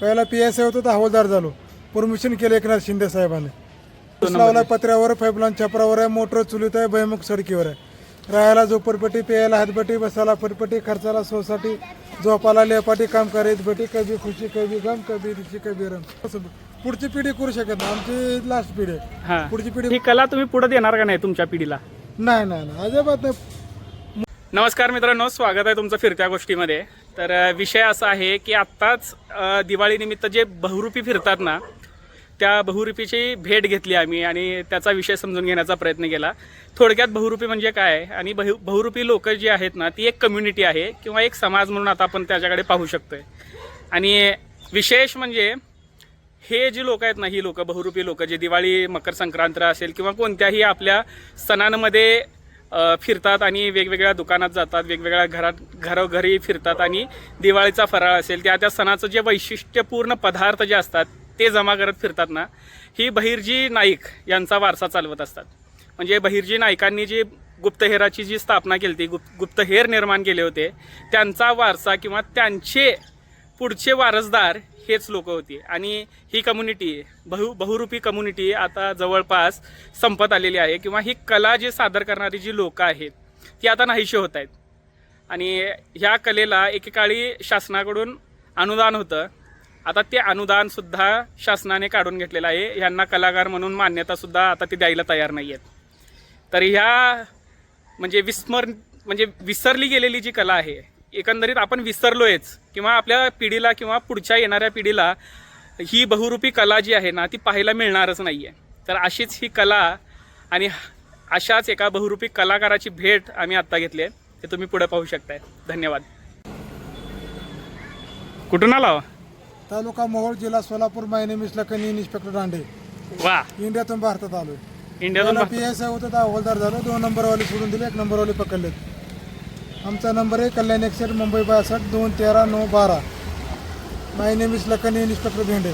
पहिला P S I होतो तर हवालदार झालो. परमिशन केलं एकनाथ शिंदे साहेबांनी. लावला पत्र्यावर पाईपलाईन छपरावर आहे मोटर चुलीत आहे भयमुख सडकीवर आहे. राहायला झोपडपट्टी प्यायला हातपट्टी बसायला फटपट्टी खर्चाला सोसाठी झोपाला लेपाटी काम करायची बटी कभी खुशी कभी गम कभी रिची कभी रम. पुढची पिढी करू शकत नाही. आमची लास्ट पिढी आहे. पुढची पिढी ही कला तुम्ही पुढे देणार का नाही तुमच्या पिढीला? नाही नाही नाही. अजिबात नाही. नमस्कार मित्रांनो स्वागत आहे तुमचं फिरत्या गोष्टीमध्ये. तर विषय असा आहे की आत्ताच दिवाळीनिमित्त जे बहुरूपी फिरतात ना त्या बहुरूपीची भेट घेतली आम्ही आणि त्याचा विषय समजून घेण्याचा प्रयत्न केला. थोडक्यात बहुरूपी म्हणजे काय? आणि बहु बहुरूपी लोक जी आहेत ना ती एक कम्युनिटी आहे किंवा एक समाज म्हणून आता आपण त्याच्याकडे पाहू शकतोय. आणि विशेष म्हणजे हे जी लोक आहेत ना ही लोक बहुरूपी लोक जे दिवाळी मकर संक्रांत असेल किंवा कोणत्याही आपल्या सणांमध्ये फिरतात आणि वेगवेगळ्या दुकानात जातात वेगवेगळ्या घरात घरोघरी फिरतात आणि दिवाळीचा फराळ असेल त्या त्या सणाचं जे वैशिष्ट्यपूर्ण पदार्थ जे असतात ते जमा करत फिरतात ना ही बहिर्जी नाईक यांचा वारसा चालवत असतात. म्हणजे बहिर्जी नाईकांनी जी गुप्तहेराची जी स्थापना केली होती गुप्त गुप्तहेर निर्माण केले होते त्यांचा वारसा किंवा त्यांचे पुढचे वारसदार हेच लोक होती. आणि ही कम्युनिटी बहु बहुरूपी कम्युनिटी आता जवळपास संपत आलेली आहे किंवा ही कला जी सादर करणारी जी लोकं आहेत ती आता नाहीशी होत आहेत. आणि ह्या कलेला एकेकाळी शासनाकडून अनुदान होतं. आता ते अनुदानसुद्धा शासनाने काढून घेतलेलं आहे. ह्यांना कलाकार म्हणून मान्यतासुद्धा आता ते द्यायला तयार नाही आहेत. तर ह्या म्हणजे विस्मर म्हणजे विसरली गेलेली जी कला आहे एकंदरीत आपण विसरलोयच. किंवा आपल्या पिढीला किंवा पुढच्या येणाऱ्या पिढीला ही बहुरूपी कला जी आहे ना ती पाहायला मिळणारच नाही आहे तर अशीच ही कला आणि अशाच एका बहुरूपी कलाकाराची भेट आम्ही आत्ता घेतली आहे. ते तुम्ही पुढे पाहू शकताय. धन्यवाद. कुठून आला हो? तालुका मोहोळ जिल्हा Solapur. My name Lakhani inspector Dande. वा. इंडियातून भारतात आलोय. इंडियातून पी एस आय होतं हवालदार झालो. दोन नंबरवाले सोडून दिले एक नंबरवाले पकडलेत. आमचा नंबर आहे कल्याण एक्सेट मुंबई बासष्ट दोन तेरा नऊ बारा. My name is Lakhni inspector Bhende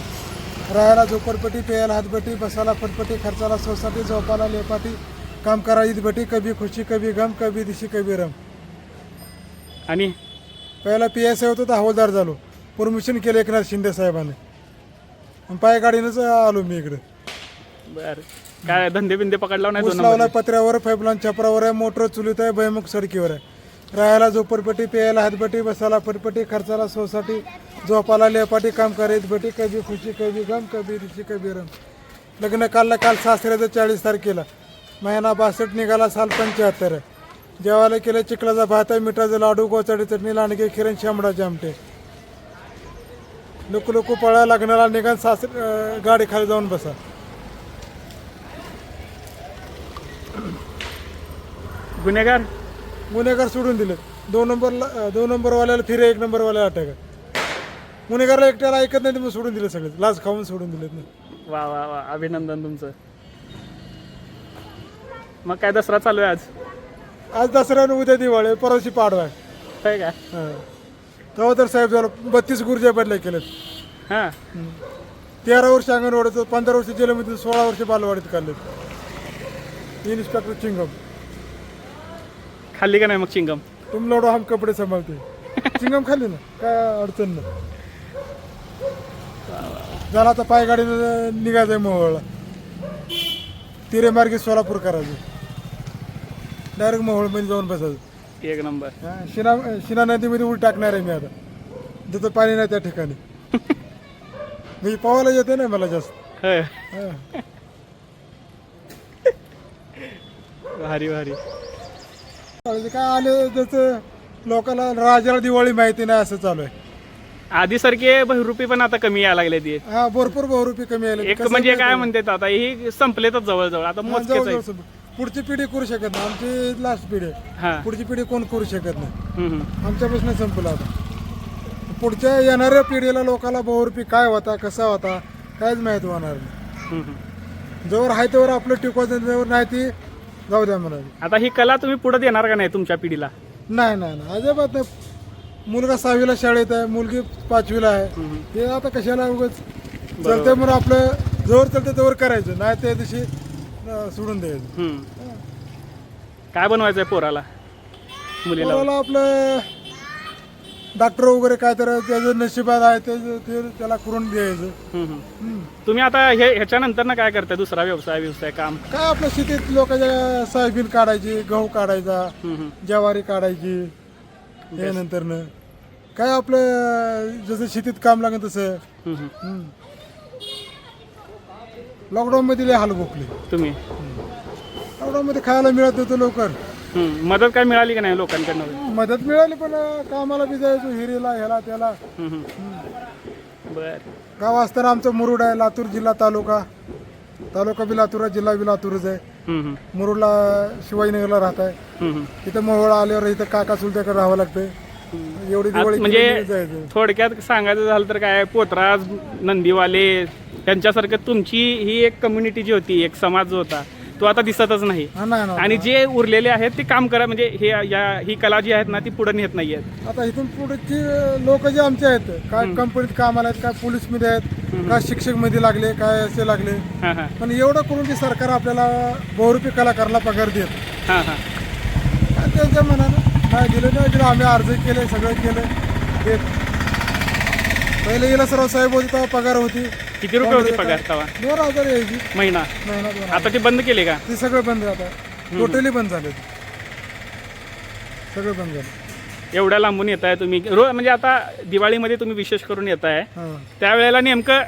राहायला झोपडपट्टी प्यायला हातपट्टी बसायला फटपट्टी खर्चाला सोसाठी झोपाला लेपाटी काम करा ईदपट्टी कभी खुशी कभी गम कभी दिशी कभी रम. आणि? पहिला पी एस आय होतो तर हवालदार झालो. परमिशन केलं एकनाथ शिंदे साहेबांनी. पाय गाडीनंच आलो मी इकडे. बर. काय धंदे बिंदे पकडला नाही ऊस दोन लावला पत्र्यावर पाईपलाईन छपरावर आहे मोटर चुलीत आहे भयमुख सडकीवर आहे. राहायला झोपडपट्टी प्यायला हातपट्टी बसायला पटपटी खर्चाला सोसाठी झोपाला लेपाटी काम करायची बटी कभी खुशी कभी गम कभी ऋषी कभी रम. लग्न कालला काल सासऱ्याचं चाळीस तारखेला. महिना बासष्ट निघाला साल पंच्याहत्तर. आहे जेवायला केलं चिखलाचा भात आहे मिठाचा लाडू गोचाडी चटणी लांडगे खिरण शामडाचे आमटे. लोक लोक पळा लग्नाला निघाल सासर गाडी खाली जाऊन बसा. गुन्हेगार? गुन्हेगार सोडून दिले. दोन नंबरला दोन नंबरवाल्याला फिरे एक नंबरवाल्याला अटक आहे गुन्हेगारला एकट्याला ऐकत नाही मग सोडून दिले सगळे. लाच खाऊन सोडून दिलेत ना वा वा वा. अभिनंदन तुमचं. मग काय दसरा चालू आहे आज? आज दसरा आणि उद्या दिवाळी आहे, परवाची पाडवा आहे. होय का? हां. तेव्हा तर साहेब झालं बत्तीस गुरुजा बदल्या केलेत. हां. तेरा वर्ष अंगणवाडीत पंधरा वर्ष जेलमध्ये सोळा वर्ष बालवाडीत काढलेत. इन्स्पेक्टर चिंगम खाल्ली का नाही मग चिंगम? तुम लोडो हम कपडे सांभाळते चिंगम खाल्ली ना? काय अडचण नाही. झाला आता पायगाडीनं निघायचंय मोहोळला. तिरे मार्गे सोलापूर करायचं. डायरेक्ट मोहोळमध्ये जाऊन बसायचं. एक नंबर. हा, शिना शिना नदीमध्ये उडी टाकणार आहे मी आता. जिथं पाणी नाही त्या ठिकाणी. म्हणजे पोहायला येते ना मला जास्त. होय. हा. भारी भारी. काय आले जसं लोकांना राजाला दिवाळी माहिती नाही असं चालू आहे. आधीसारखे बहुरूपी पण आता कमी यायला लागले ते हा भरपूर बहुरूपी कमी आले एक म्हणजे काय म्हणतात आता ही संपलेतच जवळजवळ आता मोजकेच आहे पुढची पिढी करू शकत नाही. आमची लास्ट पिढी आहे. हा. पुढची पिढी कोण करू शकत नाही. हम्म, हम्म. आमच्यापासून संपलं आता. पुढच्या येणाऱ्या पिढीला लोकांना बहुरूपी काय होता कसा होता काहीच माहीत होणार नाही. हम्म, हम्म. जोवर आहे तोवर आपलं टिकवायचं जोवर नाही ती जाऊ द्या म्हणाली आता ही कला तुम्ही पुढे देणार का नाही तुमच्या पिढीला? नाही नाही नाही. अजिबात नाही. मुलगा सहावीला शाळेत आहे मुलगी पाचवीला आहे. हम्म. हे आता कशाला उगाच चलते म्हणून आपलं जोर चलते तोवर करायचं नाही त्या दिवशी अं, सोडून द्यायचं. हम्म. काय बनवायचंय पोराला? मुलीला? पोराला आपलं डॉक्टर वगैरे काय तर त्याचं नशिबात आहे ते ते त्याला करून द्यायचं. हम्म, हम्म. हम्म. तुम्ही आता हे ह्याच्यानंतर ना काय करताय? दुसरा व्यवसाय व्यवसाय काम? काय आपल्या शेतीत लोकांच्या सोयाबीन काढायची गहू काढायचा हम्म, हम्म. ज्वारी काढायची हे काय आपलं जसं शेतीत काम लागेल तसं. हम्म, हम्म. लॉकडाऊन मध्ये लय हाल भोगले. तुम्ही? लॉकडाऊन मध्ये खायला मिळत होतं लवकर. हम्म. मदत काय मिळाली का नाही लोकांकडनं? मदत मिळाली पण कामाला बी जायचो हिरीला ह्याला त्याला. हम्म, हम्म. बर. गाव असताना आमचं मुरुड आहे लातूर जिल्हा तालुका. तालुका बी लातूर आहे जिल्हा बी लातूरच आहे. हम्म, हम्म. मुरुडला शिवाजीनगरला राहत आहे. हम्म, हम्म. इथं मोहोळा आल्यावर इथं काका चुलत्याकडे राहावं लागतंय. एवढी दिवाळी म्हणजे केली जायचं थोडक्यात सांगायचं झालं तर काय पोतराज नंदीवाले त्यांच्यासारखं तुमची ही एक कम्युनिटी जी होती एक समाज जो होता तो आता दिसतच नाही. हा नाही ना आणि जे उरलेले आहेत ते काम करा. म्हणजे हे या ही कला जी आहेत ना ती पुढे नेत नाही आहेत. आता इथून पुढची लोक जे आमचे आहेत काय कंपनीत कामाला आहेत काय पोलीसमध्ये आहेत काय शिक्षकमध्ये लागले काय असे लागले. हां हां. पण एवढं करून की सरकार आपल्याला बहुरूपी कलाकाराला पगार देत. हां हां. त्यांच्या मनानं काय दिलं नाही दिलं आम्ही अर्ज केले सगळं केलं देत. पहिले गेला सराव साहेब होते तेव्हा पगार होती. किती रुपये होते पगार तवा? दोन हजार यायची. महिना? महिना दोन हजार. आता ते बंद केले का? ते सगळं बंद आता टोटली बंद झाले सगळं बंद झालं. एवढ्या लांबून येत आहे तुम्ही. रो म्हणजे आता दिवाळीमध्ये तुम्ही विशेष करून येत आहे हां. त्यावेळेला नेमकं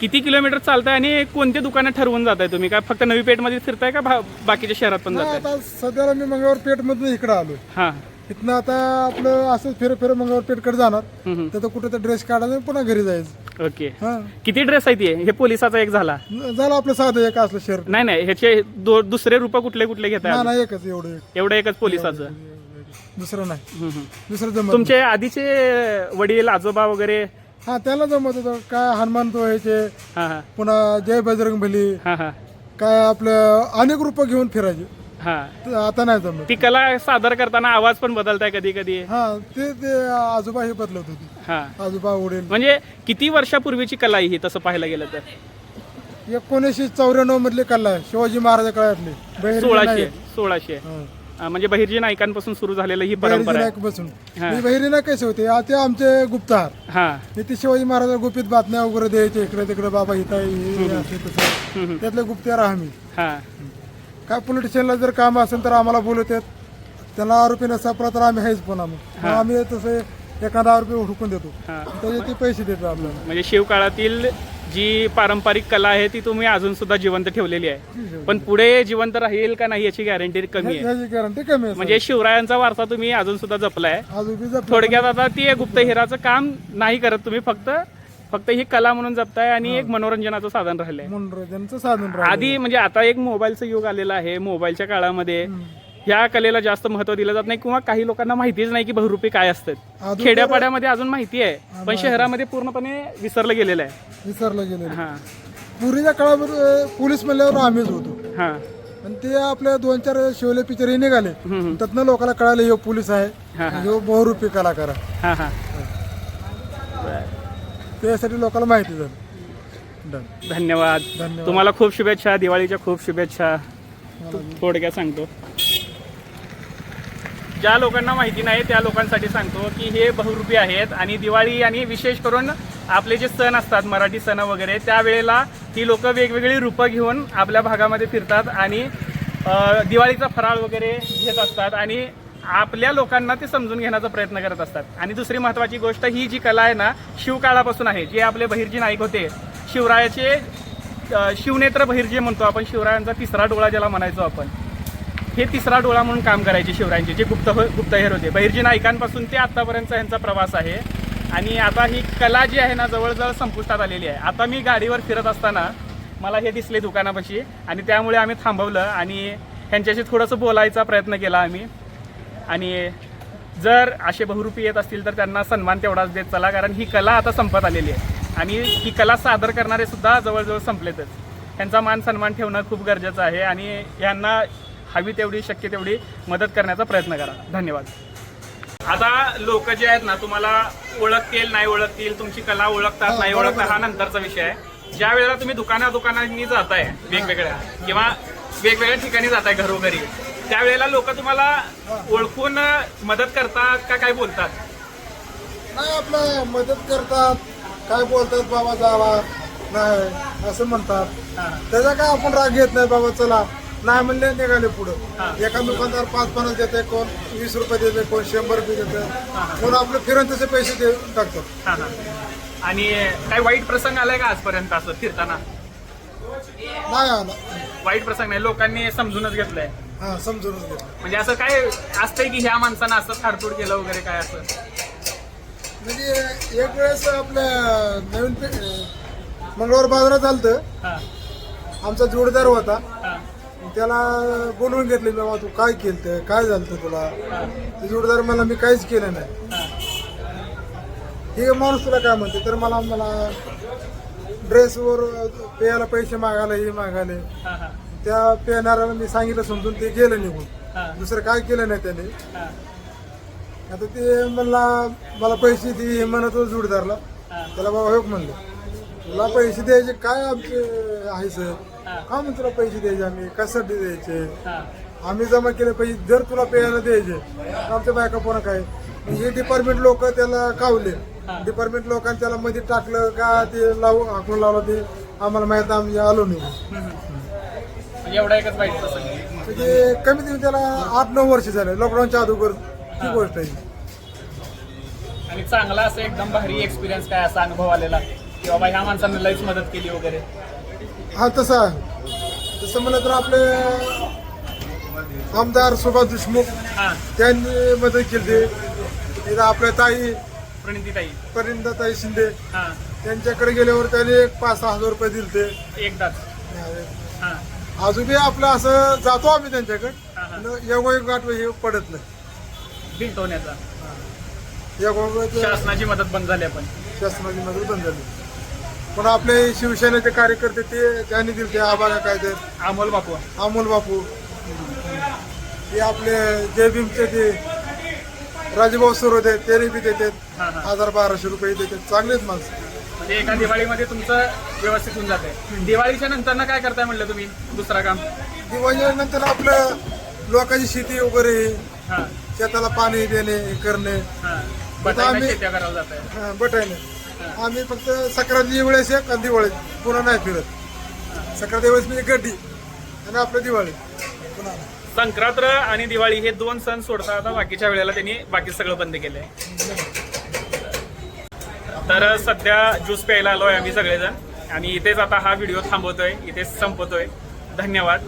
किती किलोमीटर चालताय आणि कोणते दुकानं ठरवून जात आहे तुम्ही? काय फक्त नवी पेठमध्ये फिरताय का भा- बाकीच्या शहरात पण नाही, जाताय? आता सध्याला मी मंगळवार पेठ मधून इकडे आलो हां. इथनं आता आपलं असं फिर फिर मंगळवार पेठकडे जाणार. हम्म. तिथं कुठं तर ड्रेस काढायचा पुन्हा घरी जायचं. ओके. हा. किती ड्रेस आहे ते? हे पोलिसाचा एक झाला. झालं आपलं साधं एक असलं शर्ट नाही नाही ह्याचे दो दुसरे रूप कुठले कुठले ना नाही एकच एवढं एक. एवढं एकच पोलिसाचं. दुसरं नाही. हम्म, हम्म. दुसरं जमत. तुमचे आधीचे वडील आजोबा वगैरे? हा त्याला जमत होतं. काय हनुमान तो व्हायचे हा हा. पुन्हा जय बजरंग बली हा हा. काय आपलं अनेक रूप घेऊन फिरायचे. हा. आता नाही जमत. ती कला सादर करताना आवाज पण बदलताय कधी कधी हा ते ते आजोबा हे बदलत होते. हा. आजोबा वडील म्हणजे किती वर्षापूर्वीची कला आहे ही तसं पाहायला गेलं तर? एकोणीसशे चौऱ्याण्णव मधली कला आहे शिवाजी महाराजा काळातली. सोळाशे. सोळाशे. म्हणजे बहिर्जी नायकांपासून सुरू झालेलं ही परंपरा आहे. बसून हा. मी बहिरी कसे होते आ, ते आमचे गुप्तहार. हा. हे ते शिवाजी महाराज गुपित बातम्या वगैरे द्यायचे इकडे तिकडे बाबा इथं आहे, हे असे तसं. हम्म. त्यातले गुप्तहार आम्ही. हा. काय पोलिटिशियनला जर काम असेल तर आम्हाला बोलवतात. त्याला आरोपी सापडा तर आम्ही आहेच पण आम्ही. आम्ही तसे एखादा आरोपी हुडकून देतो. त्याचे ते पैसे देतो आपल्याला. म्हणजे शिवकाळातील जी पारंपरिक कला आहे ती तुम्ही अजून सुद्धा जिवंत ठेवलेली आहे. पण पुढे जिवंत राहील का नाही याची गॅरंटी कमी आहे. गॅरंटी कमी आहे म्हणजे शिवरायांचा वारसा तुम्ही अजून सुद्धा जपलाय. थोडक्यात आता ती गुप्त हिराचं काम नाही करत तुम्ही फक्त फक्त ही कला म्हणून जपताय आणि एक मनोरंजनाचं साधन राहिलंय. मनोरंजनचं साधन आधी म्हणजे आता एक मोबाईलचं युग आलेलं आहे मोबाईलच्या काळामध्ये ह्या कलेला जास्त महत्त्व दिलं जात नाही किंवा काही लोकांना माहितीच नाही की बहुरूपी काय असतात. अगोदर- खेड्यापाड्यामध्ये अजून माहिती आहे पण शहरामध्ये पूर्णपणे विसरलं गेलेलं आहे. विसरलं गेलेलं हा. पूर्वीच्या काळामध्ये पोलीस म्हणल्यावर आम्हीच होतो. हा. आणि ते आपल्या दोन चार शिवले पिक्चर हे निघाले. त्यातनं लोकांना कळालं ह्यो पोलीस आहे हा, हा. ह्यो बहुरूपी कलाकार आहे. हा हा. त्यासाठी लोकांना माहिती झालं. डन. धन्यवाद. धन्यवाद. तुम्हाला खूप शुभेच्छा दिवाळीच्या खूप शुभेच्छा. थोडक्यात सांगतो. ज्या लोकांना माहिती नाही त्या लोकांसाठी सांगतो की हे बहुरूपी आहेत आणि दिवाळी आणि विशेष करून आपले जे सण असतात मराठी सण वगैरे त्यावेळेला ही लोक वेगवेगळी रूपं घेऊन आपल्या भागामध्ये फिरतात आणि अ, दिवाळीचा फराळ वगैरे घेत असतात आणि आपल्या लोकांना ते समजून घेण्याचा प्रयत्न करत असतात. आणि दुसरी महत्त्वाची गोष्ट ही जी कला आहे ना शिवकाळापासून आहे. जे आपले बहिर्जी नाईक होते शिवरायाचे शिवनेत्र बहिर्जी म्हणतो आपण शिवरायांचा तिसरा डोळा ज्याला म्हणायचो आपण हे तिसरा डोळा म्हणून काम करायचे शिवरायांचे जे गुप्त हो, गुप्तहेर होते. बहिर्जी नायकांपासून ते आत्तापर्यंत यांचा प्रवास आहे. आणि आता ही कला जी आहे ना जवळजवळ संपुष्टात आलेली आहे. आता मी गाडीवर फिरत असताना मला हे दिसले दुकानापाशी आणि त्यामुळे आम्ही थांबवलं आणि ह्यांच्याशी थोडंसं बोलायचा प्रयत्न केला आम्ही. आणि जर असे बहुरूपी येत असतील तर त्यांना सन्मान तेवढाच देत चला कारण ही कला आता संपत आलेली आहे. आणि ही कला सादर करणारे सुद्धा जवळजवळ संपलेतच. त्यांचा मान सन्मान ठेवणं खूप गरजेचं आहे आणि यांना हवी तेवढी शक्य तेवढी मदत करण्याचा प्रयत्न करा. धन्यवाद. आता लोक जे आहेत ना तुम्हाला ओळखतील नाही ओळखतील तुमची कला ओळखतात नाही ओळखतात हा नंतरचा विषय आहे. ज्या वेळेला तुम्ही दुकाना दुकानांनी जाताय वेगवेगळ्या किंवा वेगवेगळ्या ठिकाणी जाताय घरोघरी त्यावेळेला लोक तुम्हाला ओळखून मदत करतात का काय बोलतात? नाही आपलं मदत करतात. काय बोलतात बाबा जावा. नाही असं म्हणतात. त्याचा काय आपण राग घेत नाही बाबा चला. नाही म्हणले निघाले. पुढं. एका दुकानदार पाच पन्नास देते कोण वीस रुपये देते कोण शंभर रुपये देते. कोण आपलं फिरून तसे पैसे देऊन टाकतात हा, हा. आणि काय वाईट प्रसंग आलाय का आजपर्यंत असं फिरताना? नाही आला. वाईट प्रसंग नाही लोकांनी समजूनच घेतलंय. हा समजूनच म्हणजे असं काय असतंय की ह्या माणसानं असं खाडतूड केलं वगैरे काय असं? म्हणजे एक वेळेस आपल्या नवीन पे- मंगळवार बाजारात झालतं हा, आमचा जोडदार होता. हा, त्याला बोलवून घेतले बाबा तू काय केलं काय झालं तुला? ते जोडदार मला मी काहीच केलं नाही. हा. हे माणूस तुला काय म्हणते? तर मला मला ड्रेसवर पेयाला पैसे मागायला हे मागायले. हा, हा, त्या पेनाराला मी सांगितलं समजून ते गेलं निघून. दुसरं काय केलं नाही त्याने. आता ते मला मला पैसे दे हे म्हणत जोडदारला. त्याला बाबा हो म्हणलं. तुला पैसे द्यायचे काय आमचे आहे सर? का म्हणून तुला पैसे द्यायचे आम्ही? कशासाठी द्यायचे. आम्ही जमा केले पैसे जर तुला पेयाला द्यायचे आमच्या बायका पण काय? हे डिपार्टमेंट लोक त्याला कावले. डिपार्टमेंट लोकांनी त्याला मध्ये टाकलं का ते लावू हाकून लावलं ते? आम्हाला माहीत आम्ही आलो नाही. म्हणजे एवढा एकच प्रसंग म्हणजे कमीत कमी त्याला आठ नऊ वर्ष झाले. लॉकडाऊनच्या अगोदर ही. गोष्ट आहे. आणि चांगला असं एकदम भारी एक्सपिरियन्स काय असा अनुभव आलेला? की बाबा ह्या माणसानं लईच मदत केली वगैरे. हा तसं. आहे तसं म्हणलं तर आपले आमदार सुभाष देशमुख हा. त्यांनी मदत केली. इथं आपल्या ताई प्रणिती ताई परिंदाताई शिंदे हा. त्यांच्याकडे गेल्यावर त्यांनी एक पाच सहा हजार रुपये दिले एकदाच. हा. अजूनही आपलं असं जातो आम्ही त्यांच्याकडे. हा, हा. पण योगायोग गाठ हे पडत नाही. बिल ठेवण्याचा योगायोग शासनाची मदत बंद झाली आपण. शासनाची मदत बंद झाली. पण आपले शिवसेनेचे कार्यकर्ते ते त्यांनी दिले ते काय ते? अमोल बापू. अमोल बापू. ते आपले जय भीमचे ते राजभाऊ सरोदे त्यांनी बी देतात. हा हा. हजार बाराशे रुपये देतात. चांगलेच माणसं. म्हणजे एका दिवाळीमध्ये तुमचं व्यवस्थित होऊन जाते दिवाळीच्या नंतर काय करताय म्हणलं तुम्ही? दुसरा काम? दिवाळीनंतर आपलं लोकांची शेती वगैरे हा. शेताला पाणी देणे हे करणे. हा. बटाटा आम्ही- शेत्या करावं जात आहे हा, बटायने आम्ही फक्त सक्रांती वेळेस एक आणि दिवाळी पुन्हा नाही फिरत. सक्रांती वेळेस म्हणजे गड्डी आणि आपलं दिवाळी. पुन्हा नाही. संक्रांत आणि दिवाळी हे दोन सण सोडता आता बाकीच्या वेळेला त्यांनी बाकी सगळं बंद केलंय. तर सध्या ज्यूस प्यायला आलोय आम्ही सगळेजण. आणि इथेच आता हा व्हिडिओ थांबवतोय. इथेच संपवतोय धन्यवाद.